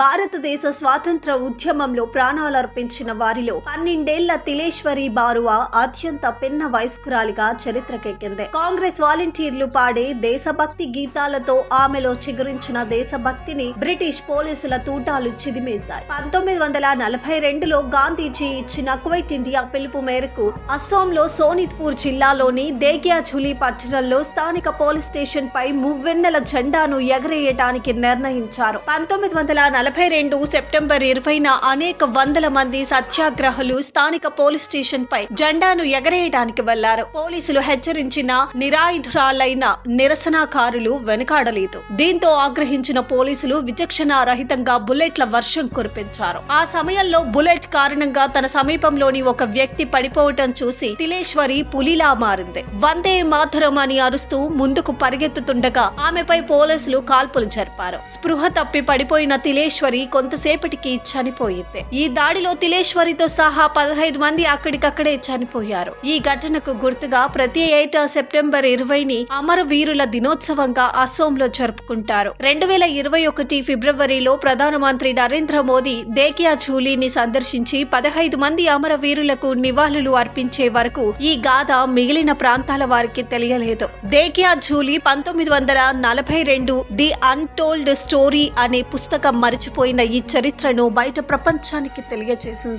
భారతదేశ స్వాతంత్ర ఉద్యమంలో ప్రాణాలర్పించిన వారిలో పన్నెండేళ్ళ తిలేశ్వరి బారువా అత్యంత పిన్న వయస్కురాలిగా చరిత్రకెక్కింది. కాంగ్రెస్ వాలంటీర్లు పాడే దేశభక్తి గీతాలతో ఆమెలో చిగురించిన దేశభక్తిని బ్రిటిష్ పోలీసుల తూటాలు చిదిమేశాయి. పంతొమ్మిది వందల నలభై రెండులో గాంధీజీ ఇచ్చిన క్వైట్ ఇండియా పిలుపు మేరకు అస్సాంలో సోనిత్పూర్ జిల్లాలోని దేగ్యాఝులి పట్టణంలో స్థానిక పోలీస్ స్టేషన్ పై మువ్వెన్నెల జెండాను ఎగరేయటానికి నిర్ణయించారు. పంతొమ్మిది వందల నలభై రెండు సెప్టెంబర్ ఇరవైన అనేక వందల మంది సత్యాగ్రహులు స్థానిక పోలీస్ స్టేషన్ పై జెండాను ఎగరేయడానికి వెళ్ళారు. పోలీసులు హెచ్చరించిన నిరాయుధురాలైన నిరసనకారులు వెనుకాడలేదు. దీంతో ఆగ్రహించిన పోలీసులు విచక్షణ రహితంగా బుల్లెట్ల వర్షం కురిపించారు. ఆ సమయంలో బుల్లెట్ కారణంగా తన సమీపంలోని ఒక వ్యక్తి పడిపోవటం చూసి తిలేశ్వరి పులిలా మారింది. వందే మాధురం అని అరుస్తూ ముందుకు పరిగెత్తుతుండగా ఆమెపై పోలీసులు కాల్పులు జరిపారు. స్పృహ తప్పి పడిపోయిన తిలేశ్వరి కొంతసేపటికి చనిపోయింది. ఈ దాడిలో తిలేశ్వరితో సహా పదహైదు మంది అక్కడికక్కడే చనిపోయారు. ఈ ఘటనకు గుర్తుగా ప్రతి ఏటా సెప్టెంబర్ ఇరవైని అమరవీరుల దినోత్సవంగా అసోంలో జరుపుకుంటారు. రెండు వేల ఇరవై ఒకటి ఫిబ్రవరిలో ప్రధానమంత్రి నరేంద్ర మోదీ దేకియా ఝూలీని సందర్శించి పదహైదు మంది అమరవీరులకు నివాళులు అర్పించే వరకు ఈ గాథ మిగిలిన ప్రాంతాల వారికి తెలియలేదు. దేకియా ఝూలీ పంతొమ్మిది వందల నలభై రెండు ది అన్టోల్డ్ స్టోరీ అనే పుస్తకం మరిచిపోయిన ఈ చరిత్రను బయట ప్రపంచానికి తెలియచేసింది.